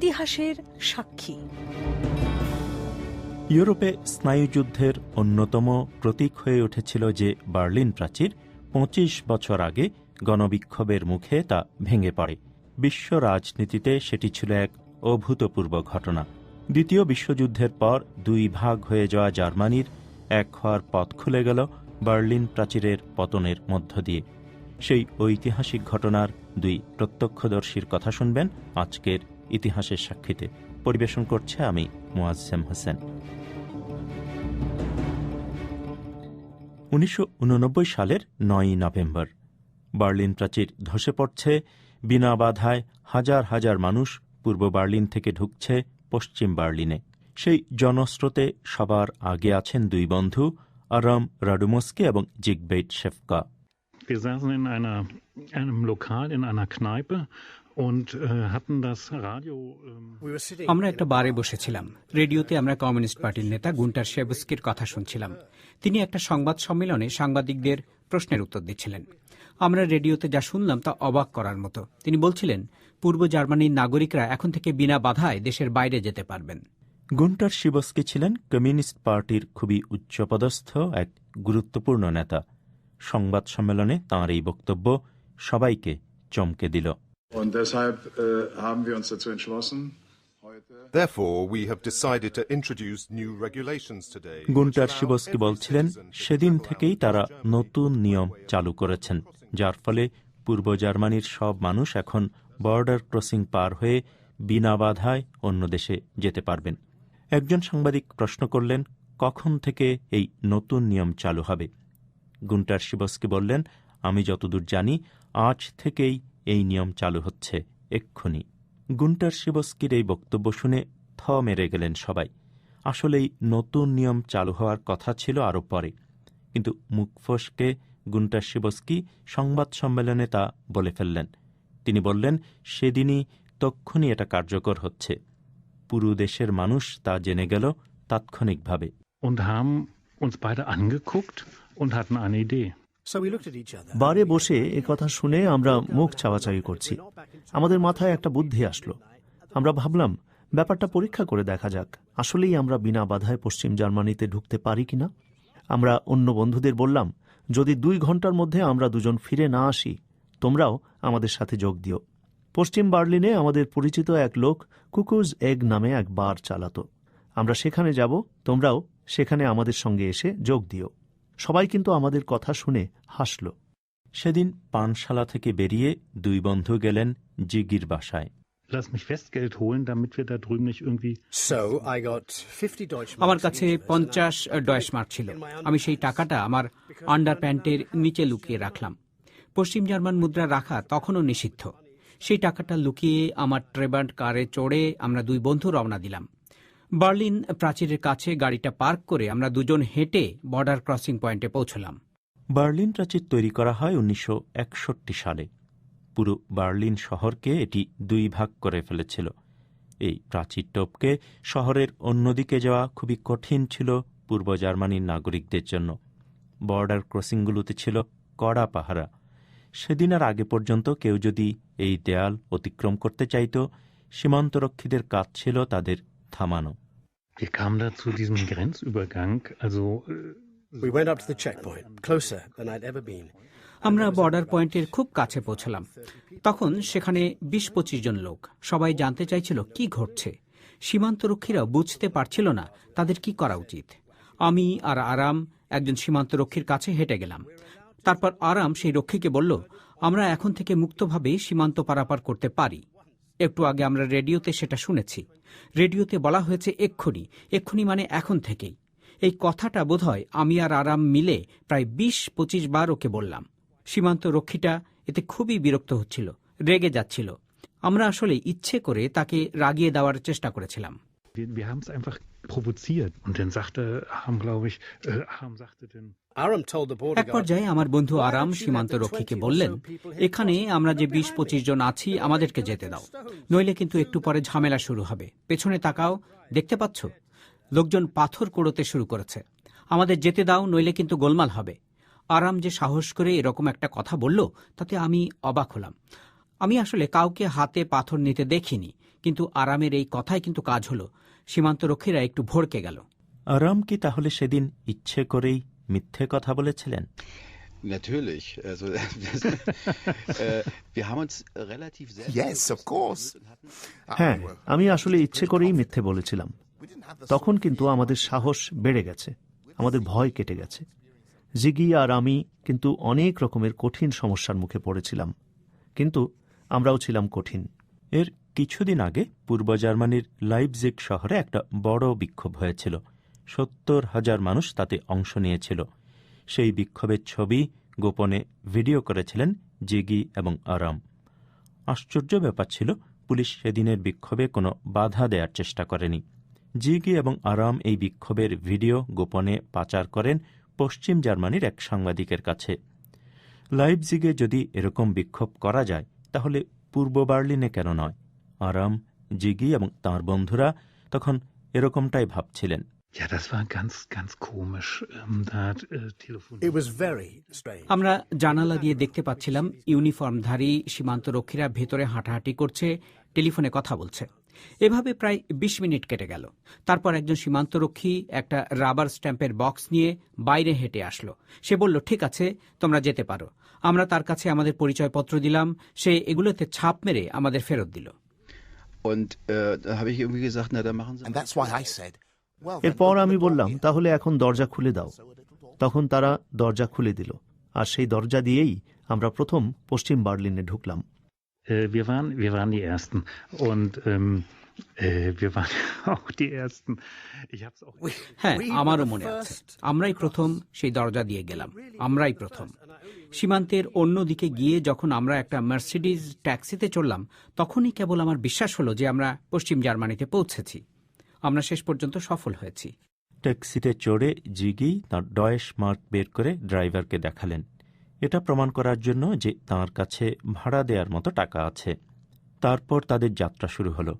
ইতিহাসের সাক্ষী। ইউরোপে স্নায়ুযুদ্ধের অন্যতম প্রতীক হয়ে উঠেছিল যে বার্লিন প্রাচীর পঁচিশ বছর আগে গণবিক্ষোভের মুখে তা ভেঙে পড়ে। বিশ্ব রাজনীতিতে সেটি ছিল এক অভূতপূর্ব ঘটনা। দ্বিতীয় বিশ্বযুদ্ধের পর দুই ভাগ হয়ে যাওয়া জার্মানির এক হওয়ার পথ খুলে গেল বার্লিন প্রাচীরের পতনের মধ্য দিয়ে। সেই ঐতিহাসিক ঘটনার দুই প্রত্যক্ষদর্শীর কথা শুনবেন আজকের ইতিহাসের সাক্ষীতে পরিবেশন করছে আমি মোয়াজ্জেম হোসেন। উনিশশো ঊননব্বই সালের নয়ই নভেম্বর, বার্লিন প্রাচীর ধসে পড়ছে, বিনা বাধায় হাজার হাজার মানুষ পূর্ব বার্লিন থেকে ঢুকছে পশ্চিম বার্লিনে। সেই জনস্রোতে সবার আগে আছেন দুই বন্ধু, আরাম রাডুমস্কি এবং জিগবেইট শেফকা। Wir saßen in einer, einem Lokal, in einer Kneipe und äh, hatten das Radio. Ähm, আমরা একটা বারে বসেছিলাম। রেডিওতে আমরা কমিউনিস্ট পার্টির নেতা গুন্টার শেবস্কির কথা শুনছিলাম। তিনি একটা সংবাদ সম্মেলনে সাংবাদিকদের প্রশ্নের উত্তর দিচ্ছিলেন। আমরা রেডিওতে যা শুনলাম তা অবাক করার মতো। তিনি বলছিলেন পূর্ব জার্মানির নাগরিকরা এখন থেকে বিনা বাধায় দেশের বাইরে যেতে পারবেন। গুন্টার শিবস্কি ছিলেন কমিউনিস্ট পার্টির খুবই উচ্চপদস্থ এক গুরুত্বপূর্ণ নেতা। সংবাদ সম্মেলনে তাঁর এই বক্তব্য সবাইকে চমকে দিল। গুন্টার শিবসকে বলছিলেন সেদিন থেকেই তারা নতুন নিয়ম চালু করেছেন যার ফলে পূর্ব জার্মানির সব মানুষ এখন বর্ডার ক্রসিং পার হয়ে বিনা বাধায় অন্য দেশে যেতে পারবেন। একজন সাংবাদিক প্রশ্ন করলেন কখন থেকে এই নতুন নিয়ম চালু হবে? গুন্টার শিবস্কি বললেন, আমি যতদূর জানি, আজ থেকেই এই নিয়ম চালু হচ্ছে, এক্ষুনি। গুন্টার শিবস্কির এই বক্তব্য শুনে থ মেরে গেলেন সবাই। আসলেই নতুন নিয়ম চালু হওয়ার কথা ছিল আরও পরে। কিন্তু মুখ ফসকে গুন্টার শিবস্কি সংবাদ সম্মেলনে তা বলে ফেললেন। তিনি বললেন, সেদিনই তক্ষুনি এটা কার্যকর হচ্ছে। পুরো দেশের মানুষ তা জেনে গেল তাৎক্ষণিকভাবে। Uns beide angeguckt und hatten eine Idee. বারে বসে এ কথা শুনে আমরা মুখ চাওয়াচাওয়ি করছি। আমাদের মাথায় একটা বুদ্ধি আসলো। আমরা ভাবলাম ব্যাপারটা পরীক্ষা করে দেখা যাক। আসলেই আমরা বিনা বাধায় পশ্চিম জার্মানিতে ঢুকতে পারি কিনা? আমরা অন্য বন্ধুদের বললাম যদি দুই ঘণ্টার মধ্যে আমরা দুজন ফিরে না আসি তোমরাও আমাদের সাথে যোগ দিও। পশ্চিম বার্লিনে আমাদের পরিচিত এক লোক কুকুজ এগ নামে এক বার চালাতো। আমরা সেখানে যাব তোমরাও সেখানে আমাদের সঙ্গে এসে যোগ দিও। সবাই কিন্তু আমাদের কথা শুনে হাসল। সেদিন পানশালা থেকে বেরিয়ে দুই বন্ধু গেলেন জিগির বাসায়। Lass mich Festgeld holen, damit wir da drüben nicht irgendwie. So I got 50 Deutschmarks. আমার কাছে পঞ্চাশ ডয়েস মার্ক ছিল। আমি সেই টাকাটা আমার আন্ডার প্যান্টের নিচে লুকিয়ে রাখলাম। পশ্চিম জার্মান মুদ্রা রাখা তখনও নিষিদ্ধ। সেই টাকাটা লুকিয়ে আমার ট্রেবান্ড কারে চড়ে আমরা দুই বন্ধু রওনা দিলাম। বার্লিন প্রাচীরের কাছে গাড়িটা পার্ক করে আমরা দুজন হেঁটে বর্ডার ক্রসিং পয়েন্টে পৌঁছলাম। বার্লিন প্রাচীর তৈরি করা হয় উনিশশো একষট্টি সালে। পুরো বার্লিন শহরকে এটি দুই ভাগ করে ফেলেছিল। এই প্রাচীর টোপকে শহরের অন্যদিকে যাওয়া খুবই কঠিন ছিল পূর্ব জার্মানির নাগরিকদের জন্য। বর্ডার ক্রসিংগুলোতে ছিল কড়া পাহারা। সেদিন আর আগে পর্যন্ত কেউ যদি এই দেয়াল অতিক্রম করতে চাইত, সীমান্তরক্ষীদের কাজ ছিল তাদের থামানো Wir kamen da zu diesem Grenzübergang, also. äh, We went up to the checkpoint, closer than I'd ever been. আমরা বর্ডার পয়েন্টের খুব কাছে পৌঁছলাম। তখন সেখানে বিশ পঁচিশ জন লোক। সবাই জানতে চাইছিল কি ঘটছে? সীমান্তরক্ষীরা বুঝতে পারছিল না তাদের কি করা উচিত? আমি আর আরাম একজন সীমান্তরক্ষীর কাছে হেঁটে গেলাম। তারপর আরাম সেই রক্ষীকে বলল আমরা এখন থেকে মুক্তভাবে সীমান্ত পারাপার করতে পারি। একটু আগে আমরা রেডিওতে সেটা শুনেছি। রেডিওতে বলা হয়েছে এক্ষুনি এক্ষুনি মানে এখন থেকেই। এই কথাটা বোধহয় আমি আর আরাম মিলে প্রায় বিশ পঁচিশ বার ওকে বললাম। সীমান্ত রক্ষীটা এতে খুবই বিরক্ত হচ্ছিল রেগে যাচ্ছিল। আমরা আসলে ইচ্ছে করে তাকে রাগিয়ে দেওয়ার চেষ্টা করেছিলাম। Wir, haben es einfach provoziert. Und dann sagte Aram, glaube ich, äh, Aram sagte dann, Aram told the border এক পর্যায়ে আমার বন্ধু আরাম সীমান্ত রক্ষীকে বললেন এখানে আমরা যে বিশ পঁচিশ জন আছি আমাদেরকে যেতে দাও। নইলে কিন্তু একটু পরে ঝামেলা শুরু হবে। পেছনে তাকাও দেখতে পাচ্ছ? লোকজন পাথর কোড়োতে শুরু করেছে। আমাদের যেতে দাও নইলে কিন্তু গোলমাল হবে। আরাম যে সাহস করে এরকম একটা কথা বলল তাতে আমি অবাক হলাম। আমি আসলে কাউকে হাতে পাথর নিতে দেখিনি কিন্তু আরামের এই কথাই কিন্তু কাজ হলো। সীমান্তরক্ষীরা একটু ভড়কে গেল। আরাম কি তাহলে সেদিন ইচ্ছে করেই মিথ্যে কথা বলেছিলেন? Natürlich. Also, das, äh, wir haben uns relativ selbst. Yes, of course. হ্যাঁ আমি আসলে ইচ্ছে করেই মিথ্যে বলেছিলাম। তখন কিন্তু আমাদের সাহস বেড়ে গেছে। আমাদের ভয় কেটে গেছে। জিগি আর আমি কিন্তু অনেক রকমের কঠিন সমস্যার মুখে পড়েছিলাম। কিন্তু আমরাও ছিলাম কঠিন। এর কিছুদিন আগে পূর্ব জার্মানির লাইপজিগ শহরে একটা বড় বিক্ষোভ হয়েছিল। সত্তর হাজার মানুষ তাতে অংশ নিয়েছিল। সেই বিক্ষোভের ছবি গোপনে ভিডিও করেছিলেন জিগি এবং আরাম। আশ্চর্য ব্যাপার ছিল, পুলিশ সেদিনের বিক্ষোভে কোনো বাধা দেওয়ার চেষ্টা করেনি। জিগি এবং আরাম এই বিক্ষোভের ভিডিও গোপনে পাচার করেন পশ্চিম জার্মানির এক সাংবাদিকের কাছে। লাইপজিগে যদি এরকম বিক্ষোভ করা যায়, তাহলে পূর্ব বার্লিনে কেন নয়? আরাম, জিগি এবং তাঁর বন্ধুরা তখন এরকমটাই ভাবছিলেন। Ja, das war ganz, ganz komisch. Ähm, äh. আমরা জানালা দিয়ে দেখতে পাচ্ছিলাম ইউনিফর্মধারী সীমান্তরক্ষীরা ভেতরে হাঁটাহাঁটি করছে টেলিফোনে কথা বলছে এভাবে প্রায় ২০ মিনিট কেটে গেল তারপর একজন সীমান্তরক্ষী একটা রাবার স্ট্যাম্পের বক্স নিয়ে বাইরে হেঁটে আসলো সে বলল ঠিক আছে তোমরা যেতে পারো আমরা তার কাছে আমাদের পরিচয়পত্র দিলাম সে এগুলোতে ছাপ মেরে আমাদের ফেরত দিল Und äh, da habe ich irgendwie gesagt, na, dann machen Sie. And that's why I said, well, then এরপর আমি বললাম তাহলে এখন দরজা খুলে দাও। তখন তারা দরজা খুলে দিল। আর সেই দরজা দিয়েই আমরা প্রথম পশ্চিম বার্লিনে ঢুকলাম। Äh, wir, waren, wir waren die Ersten. Und ähm, äh, wir waren auch die Ersten. Ich habe auch. হ্যাঁ আমারও মনে আছে। আমরাই প্রথম সেই দরজা দিয়ে গেলাম। আমরাই প্রথম। সীমান্তের অন্য দিকে গিয়ে যখন আমরা একটা মার্সিডিজ ট্যাক্সিতে চললাম তখনই কেবল আমার বিশ্বাস হলো যে আমরা পশ্চিম জার্মানিতে পৌঁছেছি। আমরা শেষ পর্যন্ত সফল হয়েছি। ট্যাক্সিতে চড়ে জিগি তাঁর ডয়েশ মার্ক বের করে ড্রাইভারকে দেখালেন। এটা প্রমাণ করার জন্য যে তাঁর কাছে ভাড়া দেওয়ার মতো টাকা আছে। তারপর তাদের যাত্রা শুরু হলো।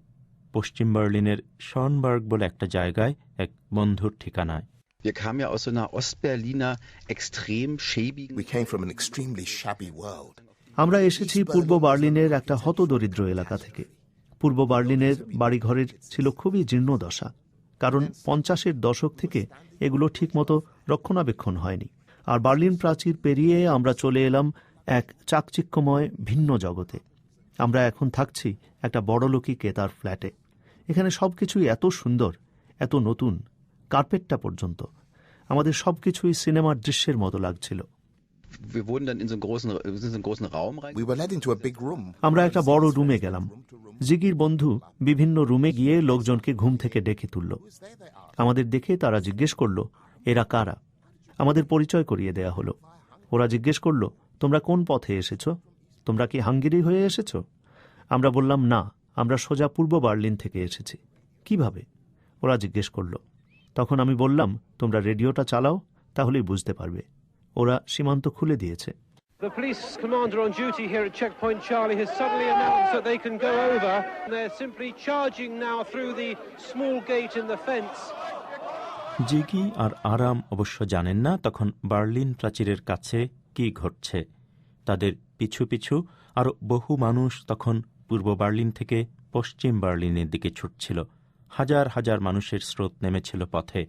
পশ্চিম বার্লিনের শনবার্গ বলে একটা জায়গায় এক বন্ধুর ঠিকানায়। Wir kamen ja aus so einer Ostberliner extrem schäbigen. We came from an extremely shabby world. আমরা এসেছি পূর্ব বার্লিনের একটা হতদরিদ্র এলাকা থেকে। পূর্ব বার্লিনের বাড়িঘরের ছিল খুবই জীর্ণ দশা, কারণ পঞ্চাশের দশক থেকে এগুলো ঠিকমতো রক্ষণাবেক্ষণ হয়নি। আর বার্লিন প্রাচীর পেরিয়ে আমরা চলে এলাম এক চাকচিক্যময় ভিন্ন জগতে। আমরা এখন থাকছি একটা বড়লোকি কেতার ফ্ল্যাটে। এখানে সবকিছুই এত সুন্দর, এত নতুন, কার্পেটটা পর্যন্ত। আমাদের সবকিছুই সিনেমার দৃশ্যের মতো লাগছিল। We were led into a big room. আমরা একটা বড় রুমে গেলাম। জিগির বন্ধু বিভিন্ন রুমে গিয়ে লোকজনকে ঘুম থেকে ডেকে তুলল। আমাদের দেখে তারা জিজ্ঞেস করল এরা কারা? আমাদের পরিচয় করিয়ে দেয়া হলো। ওরা জিজ্ঞেস করল তোমরা কোন পথে এসেছ? তোমরা কি হাঙ্গেরি হয়ে এসেছ? আমরা বললাম না আমরা সোজা পূর্ব বার্লিন থেকে এসেছি। কীভাবে? ওরা জিজ্ঞেস করল তখন আমি বললাম তোমরা রেডিওটা চালাও তাহলেই বুঝতে পারবে। ওরা সীমান্ত খুলে দিয়েছে The police commander on duty here at Checkpoint Charlie has suddenly announced that they can go over. They're simply charging now through the small gate in the fence. জিগি আর আরাম অবশ্য জানেন না তখন বার্লিন প্রাচীরের কাছে কি ঘটছে তাদের পিছু পিছু আরও বহু মানুষ তখন পূর্ব বার্লিন থেকে পশ্চিম বার্লিনের দিকে ছুটছিল হাজার হাজার মানুষের স্রোত নেমেছিল পথে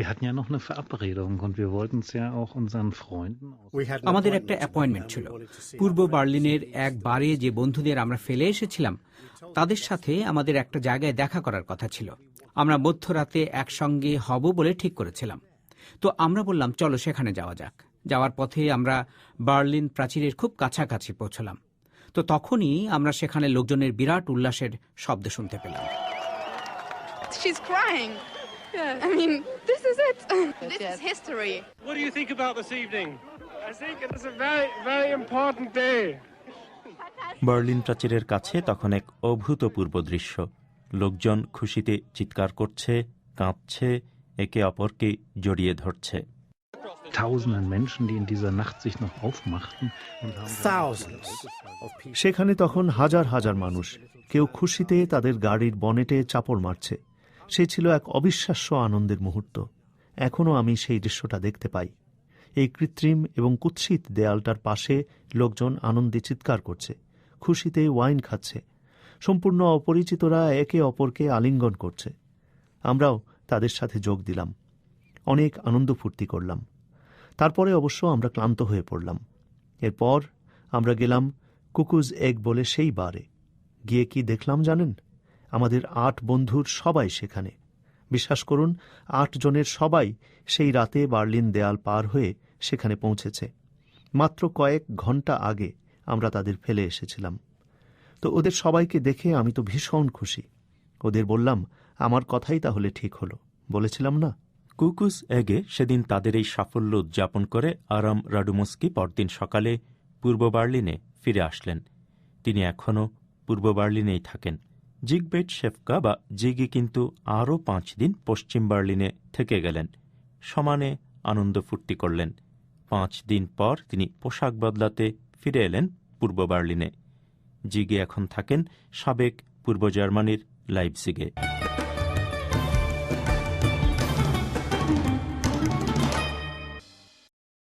Waiting to greet the first of the East German arrivals. Wir hatten ja noch eine Verabredung und wir wollten es ja auch unseren Freunden aus. We had আমাদের একটা appointment অ্যাপয়েন্টমেন্ট ছিল পূর্ব. বার্লিনের এক বারে যে বন্ধুদের আমরা ফেলে এসেছিলাম তাদের সাথে আমাদের একটা জায়গায় দেখা করার কথা ছিল আমরা মধ্যরাতে একসঙ্গে হব বলে ঠিক করেছিলাম তো আমরা বললাম চলো সেখানে যাওয়া যাক যাওয়ার পথে আমরা বার্লিন প্রাচীরের খুব কাছাকাছি পৌঁছলাম তো তখনই আমরা সেখানে লোকজনের বিরাট উল্লাসের শব্দ শুনতে পেলাম She's crying. Yeah. I mean, this is it. this is history. What do you think about this evening? I think it is a very, very important day. Berlin প্রাচীরের কাছে তখন এক অভূতপূর্ব দৃশ্য লোকজন খুশিতে চিৎকার করছে কাঁদছে একে অপরকে জড়িয়ে ধরছে. সেখানে তখন হাজার হাজার মানুষ কেউ খুশিতে তাদের গাড়ির বনেটে চাপড় মারছে সে ছিল এক অবিশ্বাস্য আনন্দের মুহূর্ত। এখনও আমি সেই দৃশ্যটা দেখতে পাই। এই কৃত্রিম এবং কুৎসিত দেয়ালটার পাশে লোকজন আনন্দে চিৎকার করছে, খুশিতে ওয়াইন খাচ্ছে। সম্পূর্ণ অপরিচিতরা একে অপরকে আলিঙ্গন করছে। আমরাও তাদের সাথে যোগ দিলাম। অনেক আনন্দ ফুর্তি করলাম। তারপরে অবশ্য আমরা ক্লান্ত হয়ে পড়লাম। এরপর আমরা গেলাম কুকুজ এগ বলে সেই বারে। গিয়ে কি দেখলাম জানেন? আমাদের আট বন্ধুর সবাই সেখানে। বিশ্বাস করুন, আট জনের সবাই সেই রাতে বার্লিন দেয়াল পার হয়ে সেখানে পৌঁছেছে। মাত্র কয়েক ঘণ্টা আগে আমরা তাদের ফেলে এসেছিলাম। তো ওদের সবাইকে দেখে আমি তো ভীষণ খুশি। ওদের বললাম, আমার কথাই তাহলে ঠিক হলো। বলেছিলাম, না। কুকুস এগে সেদিন তাদের এই সাফল্য উদযাপন করে আরাম রাডুমস্কি পরদিন সকালে পূর্ব বার্লিনে ফিরে আসলেন। তিনি এখনও পূর্ব বার্লিনেই থাকেন। জিগবেট শেফকা বা জিগি কিন্তু আরও পাঁচ দিন পশ্চিম বার্লিনে থেকে গেলেন। সমানে আনন্দ ফুর্তি করলেন। পাঁচ দিন পর তিনি পোশাক বদলাতে ফিরে এলেন পূর্ব বার্লিনে। জিগি এখন থাকেন সাবেক পূর্ব জার্মানির লাইপজিগে